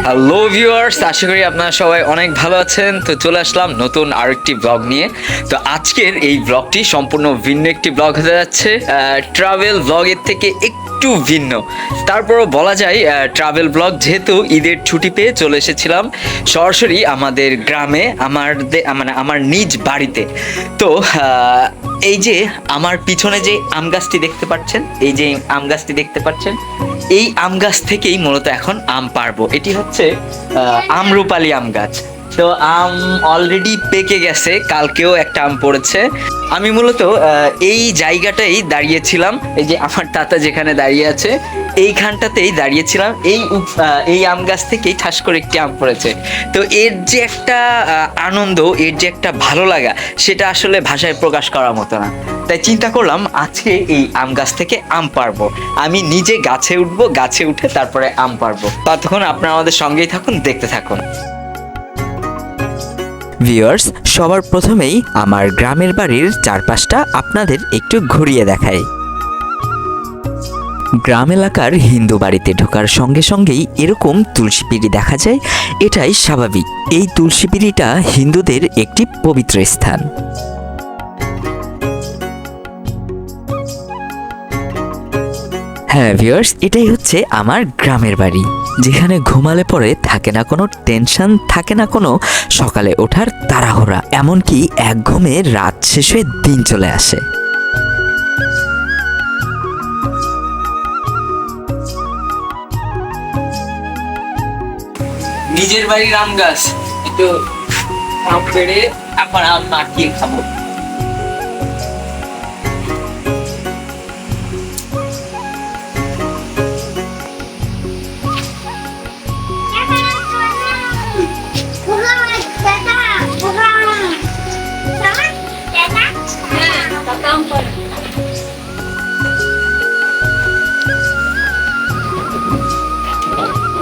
Hello viewers আশা করি আপনারা সবাই অনেক ভালো আছেন। তো চলে আসলাম নতুন আরেকটি ব্লগ নিয়ে। তো আজকের এই ব্লগটি সম্পূর্ণ ভিন্ন একটি ব্লগ হতে যাচ্ছে। ট্রাভেল ব্লগের থেকে একটু ভিন্ন। তারপরও বলা যায় ট্রাভেল ব্লগ যেহেতু ঈদের ছুটি পেয়ে চলে এসেছিলাম সরাসরি আমাদের গ্রামে, আমার মানে আমার নিজ বাড়িতে। তো এই যে আমার পিছনে যে আম গাছটি দেখতে পাচ্ছেন, এই যে আম গাছটি দেখতে পাচ্ছেন, এই আম গাছ থেকেই মূলত এখন আম পারব। এটি হচ্ছে আমরুপালি আম গাছ। তো আম অলরেডি পেকে গেছে, কালকেও একটা আম পড়েছে। আমি মূলত এই জায়গাটাই দাঁড়িয়েছিলাম, এই যে আমার তাতা যেখানে দাঁড়িয়ে আছে, এইখানটাতেই দাঁড়িয়েছিলাম, এই এই আম গাছ থেকেই ঠাস করে একটি আম পড়েছে। তো এর যে একটা আনন্দ, এর যে একটা ভালো লাগা, সেটা আসলে ভাষায় প্রকাশ করার মতো না। তাই চিন্তা করলাম, আজকে এই আম গাছ থেকে আম পারব আমি নিজে গাছে উঠবো, গাছে উঠে তারপরে আম পারব ততক্ষণ আপনারা আমাদের সঙ্গেই থাকুন, দেখতে থাকুন। ভিউয়ার্স সবার প্রথমেই আমার গ্রামের বাড়ির চারপাশটা আপনাদের একটু ঘুরিয়ে দেখাই। গ্রাম এলাকার হিন্দু বাড়িতে ঢোকার সঙ্গে সঙ্গেই এরকম তুলসী পিড়ি দেখা যায়, এটাই স্বাভাবিক। এই তুলসী পিড়িটা হিন্দুদের একটি পবিত্র স্থান। হ্যাঁ ভিউয়ার্স এটাই হচ্ছে আমার গ্রামের বাড়ি। যেখানে ঘুমালে পরে থাকে না কোনো টেনশন থাকে না কোনো সকালে ওঠার তাড়াহুড়া। এমনকি এক ঘুমে রাত শেষ হয়ে দিন চলে আসে। নিজের বাড়ির আম গাছ। একটু আম পেড়ে আমার আম মাখিয়ে খাব।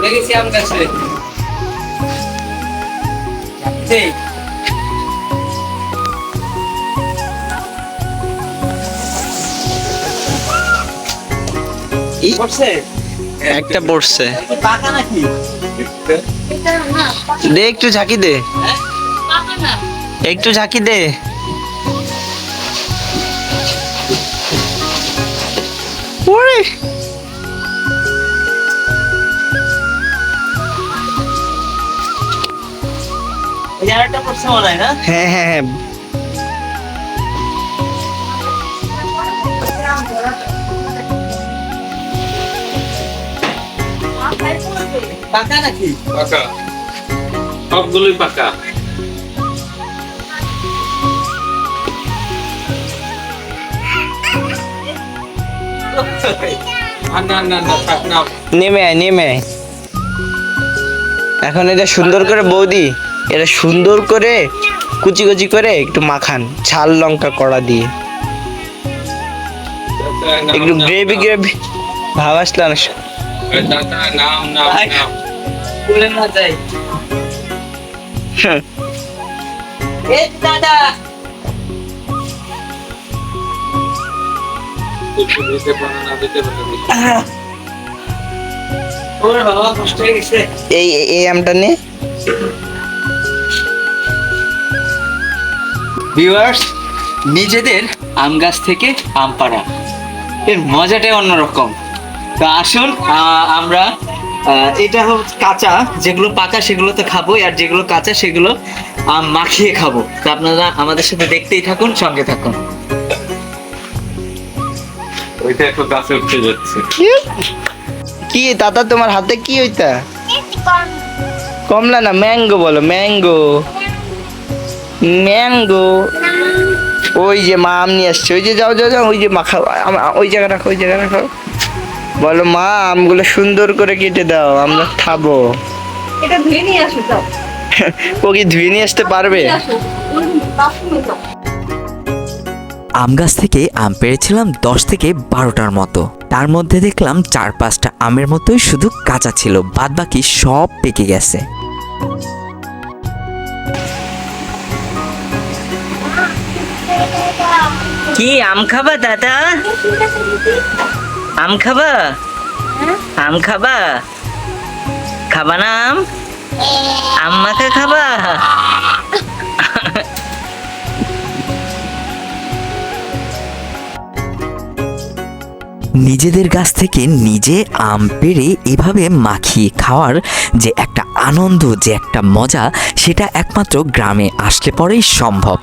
গেছি আম গাছে। সেই একটা পড়ছে। দে একটু ঝাঁকি দে। হ্যাঁ? একটু ঝাঁকি দে। ওরে! হয় না? হ্যাঁ হ্যাঁ হ্যাঁ। পাকা নাকি? পাকা। সবগুলোই পাকা। আর না না না থাক না নেমে আয় নেমে আয়। এখন এটা সুন্দর করে বৌদি এটা সুন্দর করে কুচি কুচি করে একটু মাখান, ঝাল লঙ্কা কড়া দিয়ে। একটু গ্রেভি গ্রেভি ভাব আসলো না এই আমটা নাম ভিউয়ার্স নিজেদের আম গাছ থেকে আম পাড়া। এর মজাটাই অন্যরকম। তো আসুন আহ, আমরা এটা হচ্ছে কাঁচা যেগুলো পাকা সেগুলো তো খাব আর যেগুলো কাঁচা সেগুলো আম মাখিয়ে খাব। তো আপনারা আমাদের সাথে দেখতেই থাকুন সঙ্গে থাকুন। ওইটা একটু গাছে উঠতে যাচ্ছে। কি তাতা তোমার হাতে কি ওইটা? কমলা না ম্যাঙ্গো বলো ম্যাঙ্গো। ম্যাঙ্গো। ওই যে মা আম নিয়ে আসছে। ওই যে যাও যাও যাও ওই যে মা খাও। ওই জায়গা রাখো ওই জায়গা রাখো। বলো মা আমগুলো সুন্দর করে কেটে দাও আমরা খাব। এটা ধুয়ে নিয়ে আসো যাও। ও কি ধুয়ে নিয়ে আসতে পারবে? আম গাছ থেকে আম পেরেছিলাম দশ থেকে বারোটার মতো। তার মধ্যে দেখলাম চার পাঁচটা আমের মতোই শুধু কাঁচা ছিল বাদ বাকি সব পেকে গেছে। কি, আম খাবা দাদা? আম খাবা? আম খাবা? খাবা না আম? আম্মাকে খাবা? নিজেদের গাছ থেকে নিজে আম পেড়ে এভাবে মাখিয়ে খাওয়ার যে একটা আনন্দ, যে একটা মজা, সেটা একমাত্র গ্রামে আসলে পরেই সম্ভব।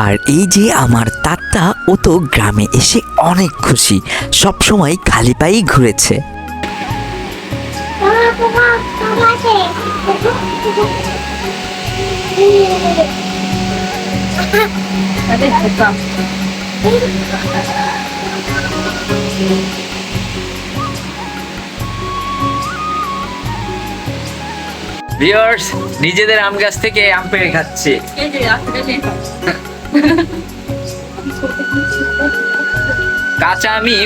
আর এই যে আমার তাত্তা ও তো গ্রামে এসে অনেক খুশি। সব সময় খালি পায়েই ঘুরেছে। ভিউয়ার্স নিজেদের আম গাছ থেকে আম পেড়ে খাচ্ছে। কাঁচা আমি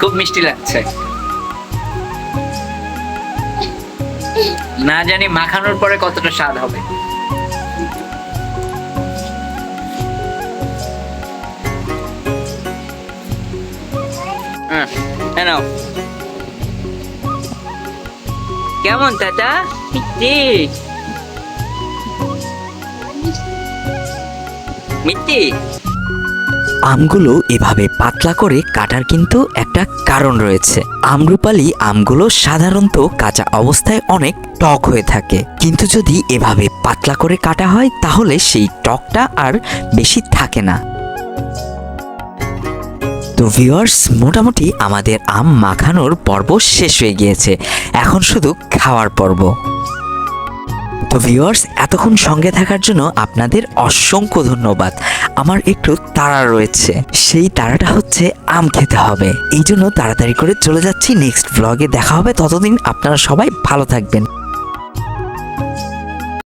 খুব মিষ্টি লাগছে। না জানি মাখানোর পরে কতটা স্বাদ হবে। কেমন চাচা? মিষ্টি। আমগুলো এভাবে পাতলা করে কাটার কিন্তু একটা কারণ রয়েছে। আমরুপালি আমগুলো সাধারণত কাঁচা অবস্থায় অনেক টক হয়ে থাকে। কিন্তু যদি এভাবে পাতলা করে কাটা হয়, তাহলে সেই টকটা আর বেশি থাকে না। তো ভিউয়ার্স মোটামুটি আমাদের আম মাখানোর পর্ব শেষ হয়ে গিয়েছে। এখন শুধু খাওয়ার পর্ব। তো ভিউয়ার্স এতক্ষণ সঙ্গে থাকার জন্য আপনাদের অসংখ্য ধন্যবাদ। আমার একটু তাড়া রয়েছে। সেই তাড়াটা হচ্ছে আম খেতে হবে। এই জন্য তাড়াতাড়ি করে চলে যাচ্ছি। নেক্সট ব্লগে দেখা হবে। ততদিন আপনারা সবাই ভালো থাকবেন।